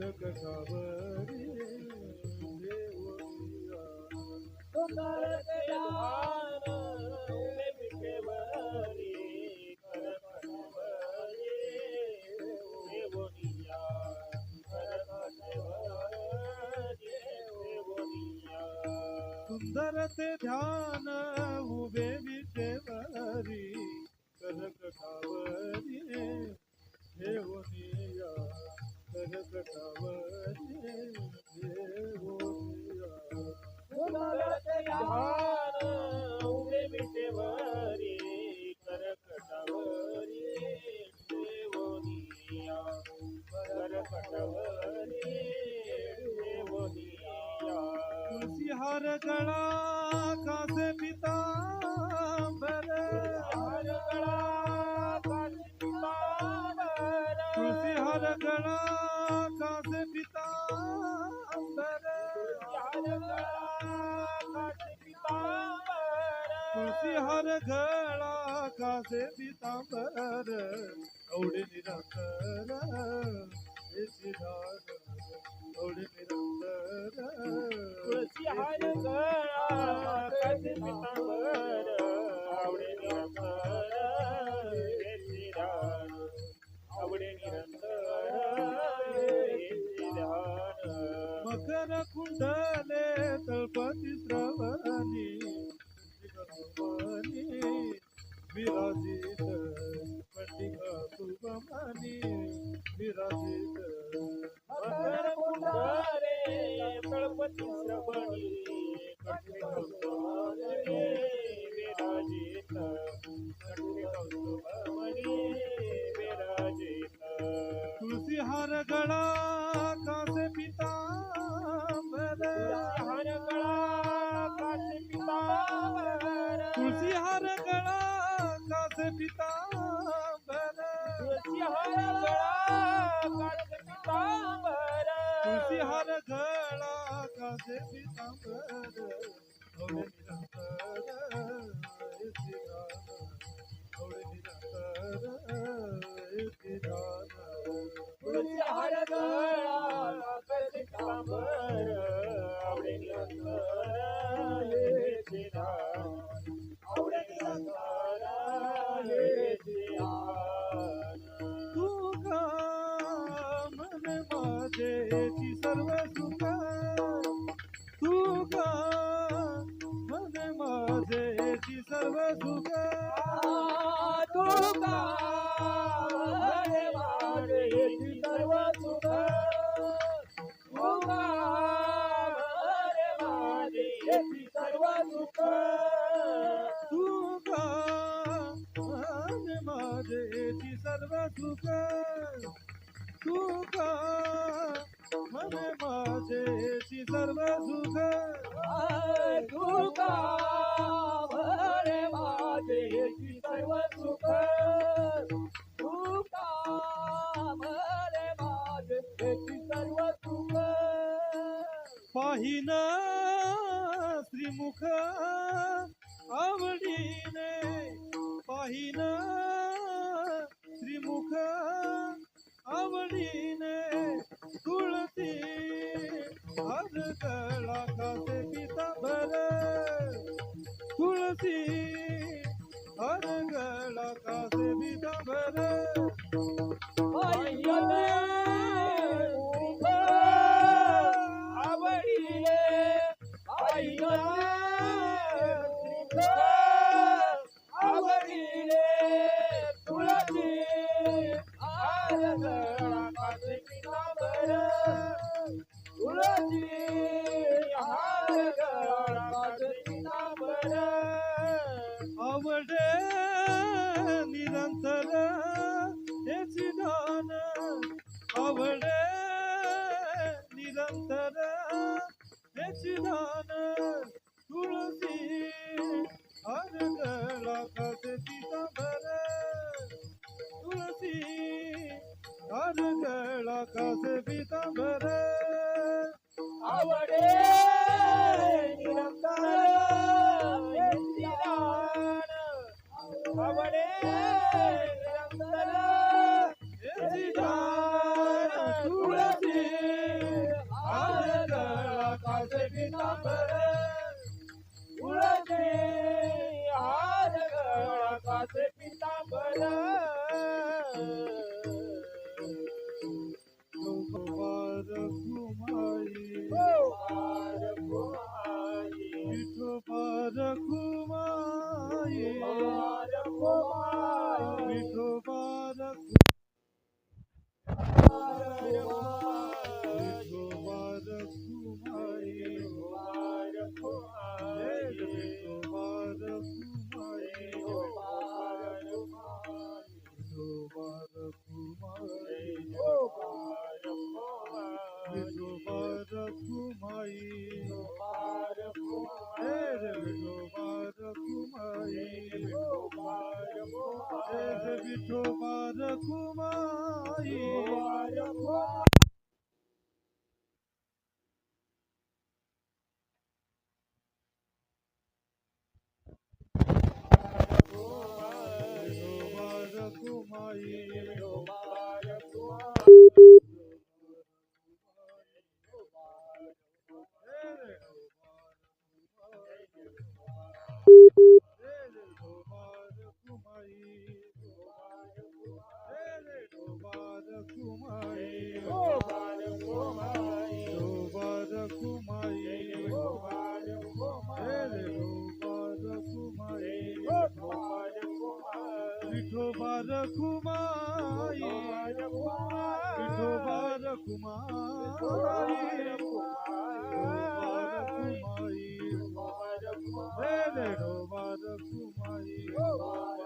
करकटावरी देवरिया सुंदर ध्यान उभे विटेवरी करकटवरी देवोनिया ते ध्यान उभे विटेवरी करकटावरी देवनिया करकटावरी देवनिया सुंदर ध्यान उभे हर गळा कासे पिता तुलसी कासे पितांबर तुलसी हार गळा कासे पितांबर एवढे सिद्धार एवढे हार गळा कासे पिता हर गड़ा काशी पितांबर तुळसी हर गड़ा कासे पितांबर तुळशी हर गड़ा कासे पितांबर माझेची सर्व सुख. तुका हरे माझे सर्व सुख? तुका हरे माझे सर्व सुख? पाहिन श्रीमुख आवडीने पाहिन श्रीमुख आवडीने. ಅಂತರೇ Mubarak-u-mai, Mubarak-u-mai, Mubarak-u-mai, barakou. kumari kumar kumari kumar kumari kumar kumari kumar kumari kumar